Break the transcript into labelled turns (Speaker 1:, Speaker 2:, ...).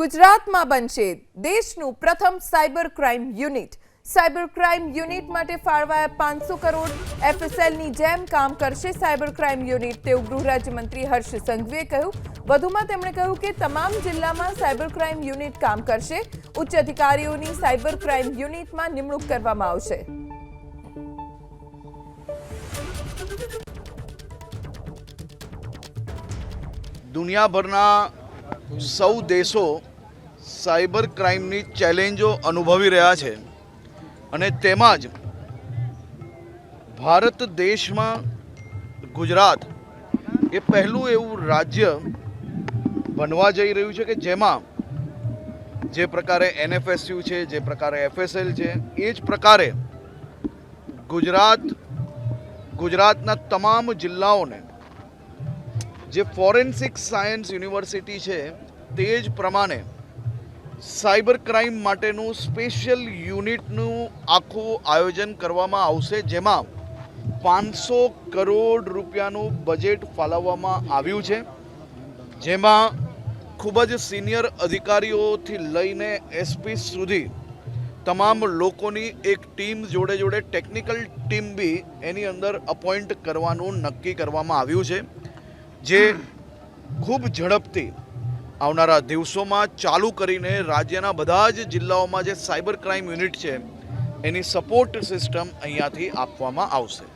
Speaker 1: ગુજરાતમાં બનશે દેશનું પ્રથમ cyber crime unit. Cyber crime unit માટે ફાળવાયા પાંચસો કરોડ એફએસએલની જેમ કામ કરશે સાયબર ક્રાઇમ યુનિટ, તેવું ગૃહ રાજ્યમંત્રી હર્ષ સંઘવીએ કહ્યું. વધુમાં તેમણે કહ્યું કે તમામ જિલ્લામાં સાયબર ક્રાઇમ યુનિટ કામ કરશે. ઉચ્ચ અધિકારીઓની સાયબર ક્રાઇમ યુનિટમાં નિમણૂક કરવામાં આવશે.
Speaker 2: દુનિયાભરના સૌ દેશો સાયબર ક્રાઇમની ચેલેન્જો અનુભવી રહ્યા છે અને તેમાં ભારત દેશમાં ગુજરાત એ પહેલું એવું રાજ્ય બનવા જઈ રહ્યું છે કે જેમાં જે પ્રકારે એનએફએસયુ છે, જે પ્રકારે એફએસએલ છે, એ જ પ્રકારે ગુજરાત, ગુજરાતના તમામ જિલ્લાઓને જે ફોરેન્સિક સાયન્સ યુનિવર્સિટી છે, તે જ પ્રમાણે સાયબર ક્રાઇમ માટેનું સ્પેશિયલ યુનિટનું આખું આયોજન કરવામાં આવશે, જેમાં પાંચસો કરોડ રૂપિયાનું બજેટ ફાળવવામાં આવ્યું છે. જેમાં ખૂબ જ સિનિયર અધિકારીઓથી લઈને એસપી સુધી તમામ લોકોની એક ટીમ જોડે જોડે ટેકનિકલ ટીમ બી એની અંદર અપોઇન્ટ કરવાનું નક્કી કરવામાં આવ્યું છે. જે ખૂબ ઝડપથી આવનારા દિવસોમાં ચાલુ કરીને રાજ્યના બધા જ જિલ્લાઓમાં જે સાયબર ક્રાઇમ યુનિટ છે, એની સપોર્ટ સિસ્ટમ અહીંયાથી આપવામાં આવશે.